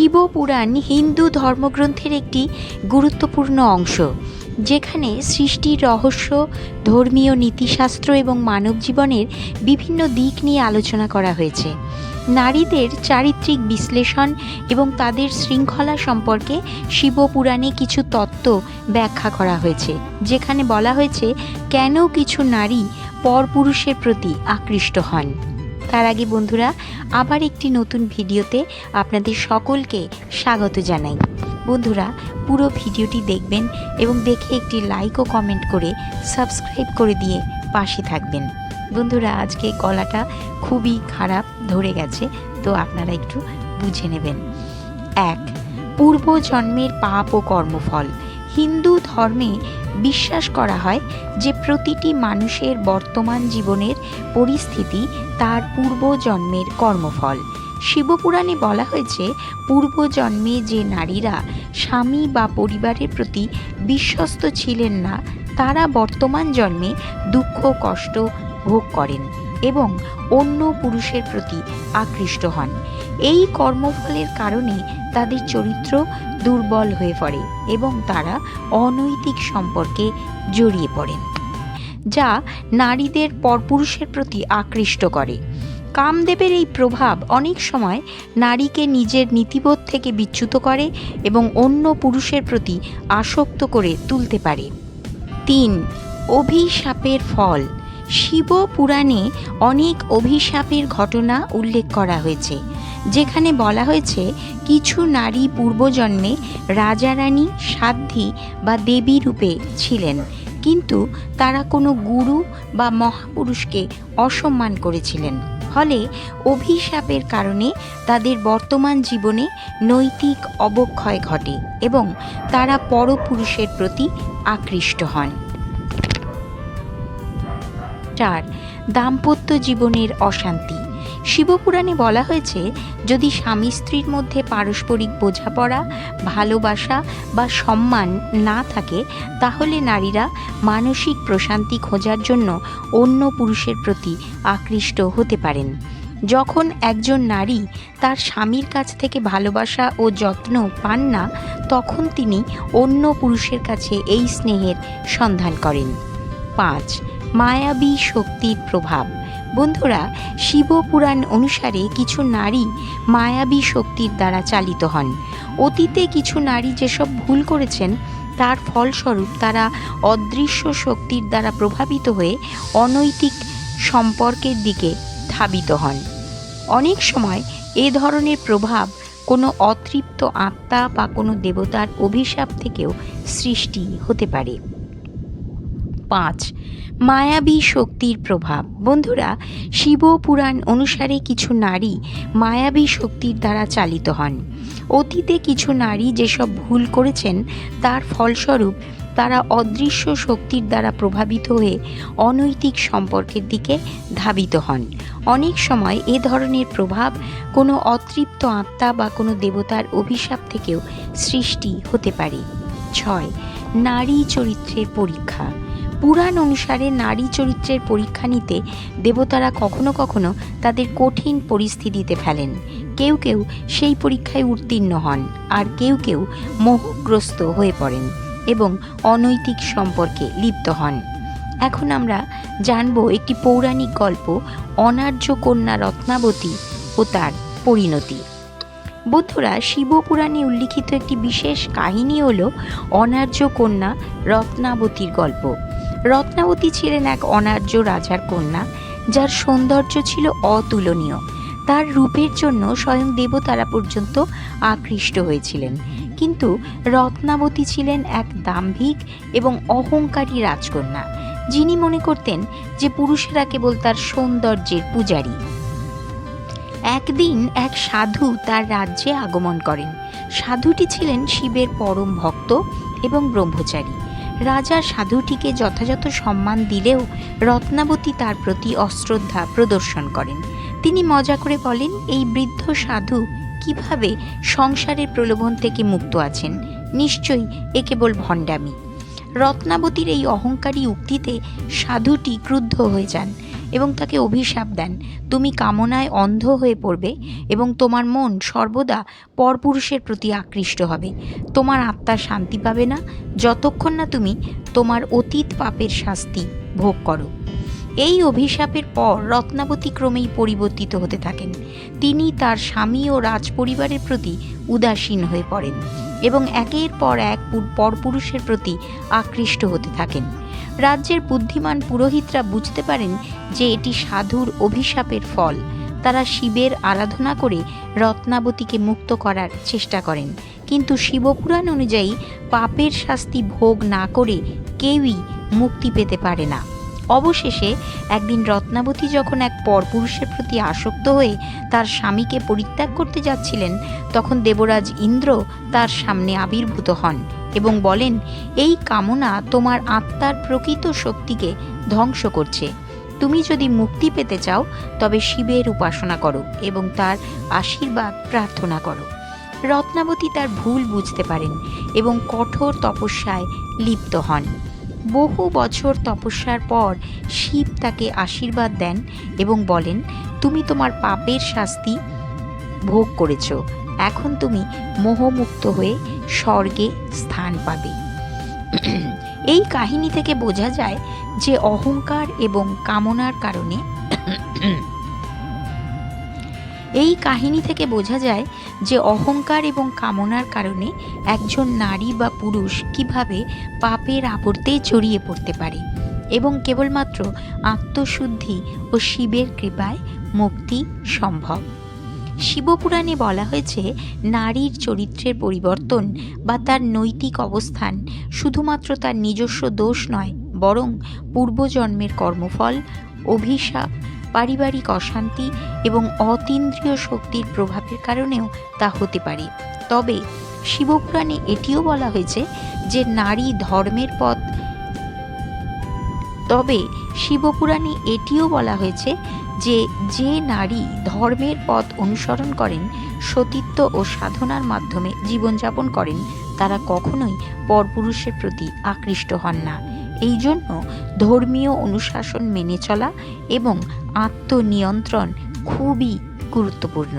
শিব পুরাণ হিন্দু ধর্মগ্রন্থের একটি গুরুত্বপূর্ণ অংশ, যেখানে সৃষ্টির রহস্য, ধর্মীয় নীতিশাস্ত্র এবং মানব জীবনের বিভিন্ন দিক নিয়ে আলোচনা করা হয়েছে। নারীদের চারিত্রিক বিশ্লেষণ এবং তাদের শৃঙ্খলা সম্পর্কে শিবপুরাণে কিছু তত্ত্ব ব্যাখ্যা করা হয়েছে, যেখানে বলা হয়েছে, কেন কিছু নারী পরপুরুষের প্রতি আকৃষ্ট হন। তার আগে বন্ধুরা, আবার একটি নতুন ভিডিওতে আপনাদের সকলকে স্বাগত জানাই। বন্ধুরা, পুরো ভিডিওটি দেখবেন এবং দেখে একটি লাইক ও কমেন্ট করে সাবস্ক্রাইব করে দিয়ে পাশে থাকবেন। বন্ধুরা, আজকে গলাটা খুবই খারাপ ধরে গেছে, তো আপনারা একটু বুঝে নেবেন। এক পূর্ব জন্মের পাপ ও কর্মফল। হিন্দু ধর্মে বিশ্বাস করা হয় যে প্রতিটি মানুষের বর্তমান জীবনের পরিস্থিতি তার পূর্বজন্মের কর্মফল। শিবপুরাণে বলা হয়েছে, পূর্বজন্মে যে নারীরা স্বামী বা পরিবারের প্রতি বিশ্বস্ত ছিলেন না, তারা বর্তমান জন্মে দুঃখ, কষ্ট ভোগ করেন। এবং অন্য পুরুষের প্রতি আকৃষ্ট হন। এই কর্মফলের কারণে তাদের চরিত্র দুর্বল হয়ে পড়ে এবং তারা অনৈতিক সম্পর্কে জড়িয়ে পড়েন, যা নারীদের পরপুরুষের প্রতি আকৃষ্ট করে। কামদেবের এই প্রভাব অনেক সময় নারীকে নিজের নীতিবোধ থেকে বিচ্যুত করে এবং অন্য পুরুষের প্রতি আসক্ত করে তুলতে পারে। তিন, অভিশাপের ফল। শিব পুরাণে অনেক অভিশাপের ঘটনা উল্লেখ করা হয়েছে, যেখানে বলা হয়েছে কিছু নারী পূর্বজন্মে রাজারানী সাধ্বী বা দেবী রূপে ছিলেন, কিন্তু তারা কোনো গুরু বা মহাপুরুষকে অসম্মান করেছিলেন। ফলে অভিশাপের কারণে তাদের বর্তমান জীবনে নৈতিক অবক্ষয় ঘটে এবং তারা পরপুরুষের প্রতি আকৃষ্ট হন। চার দাম্পত্য জীবনের অশান্তি। শিবপুরাণে বলা হয়েছে, যদি স্বামী স্ত্রীর মধ্যে পারস্পরিক বোঝাপড়া, ভালোবাসা বা সম্মান না থাকে, তাহলে নারীরা মানসিক প্রশান্তি খোঁজার জন্য অন্য পুরুষের প্রতি আকৃষ্ট হতে পারেন। যখন একজন নারী তার স্বামীর কাছ থেকে ভালোবাসা ও যত্ন পান না, তখন তিনি অন্য পুরুষের কাছে এই স্নেহের সন্ধান করেন। পাঁচ মায়াবী শক্তির প্রভাব। বন্ধুরা, শিবপুরাণ অনুসারে কিছু নারী মায়াবী শক্তির দ্বারা চালিত হন। অতীতে কিছু নারী যেসব ভুল করেছেন, তার ফলস্বরূপ তারা অদৃশ্য শক্তির দ্বারা প্রভাবিত হয়ে অনৈতিক সম্পর্কের দিকে ধাবিত হন। অনেক সময় এ ধরনের প্রভাব কোনো অতৃপ্ত আত্মা বা কোনো দেবতার অভিশাপ থেকেও সৃষ্টি হতে পারে। পাঁচ, মায়াবী শক্তির প্রভাব। বন্ধুরা, শিব পুরাণ অনুসারে কিছু নারী মায়াবী শক্তির দ্বারা চালিত হন। অতীতে কিছু নারী যেসব ভুল করেছেন, তার ফলস্বরূপ তারা অদৃশ্য শক্তির দ্বারা প্রভাবিত হয়ে অনৈতিক সম্পর্কের দিকে ধাবিত হন। অনেক সময় এ ধরনের প্রভাব কোনো অতৃপ্ত আত্মা বা কোনো দেবতার অভিশাপ থেকেও সৃষ্টি হতে পারে। ছয়, নারী চরিত্রের পরীক্ষা। পুরাণ অনুসারে নারী চরিত্রের পরীক্ষা নিতে দেবতারা কখনো কখনো তাদের কঠিন পরিস্থিতিতে ফেলেন। কেউ কেউ সেই পরীক্ষায় উত্তীর্ণ হন, আর কেউ কেউ মোহগ্রস্ত হয়ে পড়েন এবং অনৈতিক সম্পর্কে লিপ্ত হন। এখন আমরা জানব একটি পৌরাণিক গল্প, অনার্য কন্যা রত্নাবতী ও তার পরিণতি। বন্ধুরা শিবপুরাণে উল্লিখিত একটি বিশেষ কাহিনী হল অনার্য কন্যা রত্নাবতীর গল্প। রত্নাবতী ছিলেন এক অনার্য রাজার কন্যা, যার সৌন্দর্য ছিল অতুলনীয়। তার রূপের জন্য স্বয়ং দেবতারা পর্যন্ত আকৃষ্ট হয়েছিলেন। কিন্তু রত্নাবতী ছিলেন এক দাম্ভিক এবং অহংকারী রাজকন্যা, যিনি মনে করতেন যে পুরুষেরা কেবল তার সৌন্দর্যের পূজারী। একদিন এক সাধু তার রাজ্যে আগমন করেন। সাধুটি ছিলেন শিবের পরম ভক্ত এবং ব্রহ্মচারী। রাজা সাধুটিকে যথাযথ সম্মান দিলেও রত্নাবতী তার প্রতি অশ্রদ্ধা প্রদর্শন করেন। তিনি মজা করে বলেন, এই বৃদ্ধ সাধু কীভাবে সংসারের প্রলোভন থেকে মুক্ত আছেন? নিশ্চয়ই এ কেবল ভণ্ডামি। রত্নাবতীর এই অহংকারী উক্তিতে সাধুটি ক্রুদ্ধ হয়ে যান। এবং তাকে অভিশাপ দেন। তুমি কামনায় অন্ধ হয়ে পড়বে এবং তোমার মন সর্বদা পরপুরুষের প্রতি আকৃষ্ট হবে। তোমার আত্মা শান্তি পাবে না। যতক্ষণ না তুমি তোমার অতীত পাপের শাস্তি ভোগ করো। এই অভিশাপের পর রত্নাবতী ক্রমেই পরিবর্তিত হতে থাকেন। তিনি তার স্বামী ও রাজপরিবারের প্রতি উদাসীন হয়ে পড়েন। এবং একের পর এক পরপুরুষের প্রতি আকৃষ্ট হতে থাকেন। রাজ্যের বুদ্ধিমান পুরোহিতরা বুঝতে পারেন যে এটি সাধুর অভিশাপের ফল। তারা শিবের আরাধনা করে রত্নাবতীকে মুক্ত করার চেষ্টা করেন। কিন্তু শিবপুরাণ অনুযায়ী পাপের শাস্তি ভোগ না করে কেউই মুক্তি পেতে পারে না। অবশেষে একদিন রত্নাবতী যখন এক পরপুরুষের প্রতি আসক্ত হয়ে তার স্বামীকে পরিত্যাগ করতে যাচ্ছিলেন, তখন দেবরাজ ইন্দ্র তার সামনে আবির্ভূত হন এবং বলেন, এই কামনা তোমার আত্মার প্রকৃত শক্তিকে ধ্বংস করছে। তুমি যদি মুক্তি পেতে চাও, তবে শিবের উপাসনা করো এবং তার আশীর্বাদ প্রার্থনা করো রত্নাবতী তার ভুল বুঝতে পারেন এবং কঠোর তপস্যায় লিপ্ত হন। বহু বছর তপস্যার পর শিব তাকে আশীর্বাদ দেন এবং বলেন, তুমি তোমার পাপের শাস্তি ভোগ করেছ। এখন তুমি মোহমুক্ত হয়ে স্বর্গে স্থান পাবে। এই কাহিনী থেকে বোঝা যায় যে অহংকার এবং কামনার কারণে এই কাহিনী থেকে বোঝা যায় যে অহংকার এবং কামনার কারণে একজন নারী বা পুরুষ কীভাবে পাপের আবর্তে জড়িয়ে পড়তে পারে এবং কেবলমাত্র আত্মশুদ্ধি ও শিবের কৃপায় মুক্তি সম্ভব। শিবপুরাণে বলা হয়েছে, নারীর চরিত্রের পরিবর্তন বা তার নৈতিক অবস্থান শুধুমাত্র তার নিজস্ব দোষ নয়, বরং পূর্বজন্মের কর্মফল, অভিশাপ পারিবারিক অশান্তি এবং অতীন্দ্রিয় শক্তির প্রভাবের কারণেও তা হতে পারে। তবে শিবপুরাণে এটিও বলা হয়েছে যে নারী ধর্মের পথ। তবে শিবপুরাণে এটিও বলা হয়েছে যে যে নারী ধর্মের পথ অনুসরণ করেন, সতীত্ব ও সাধনার মাধ্যমে জীবনযাপন করেন, তারা কখনোই পরপুরুষের প্রতি আকৃষ্ট হন না। এই জন্য ধর্মীয় অনুশাসন মেনে চলা এবং আত্মনিয়ন্ত্রণ খুবই গুরুত্বপূর্ণ।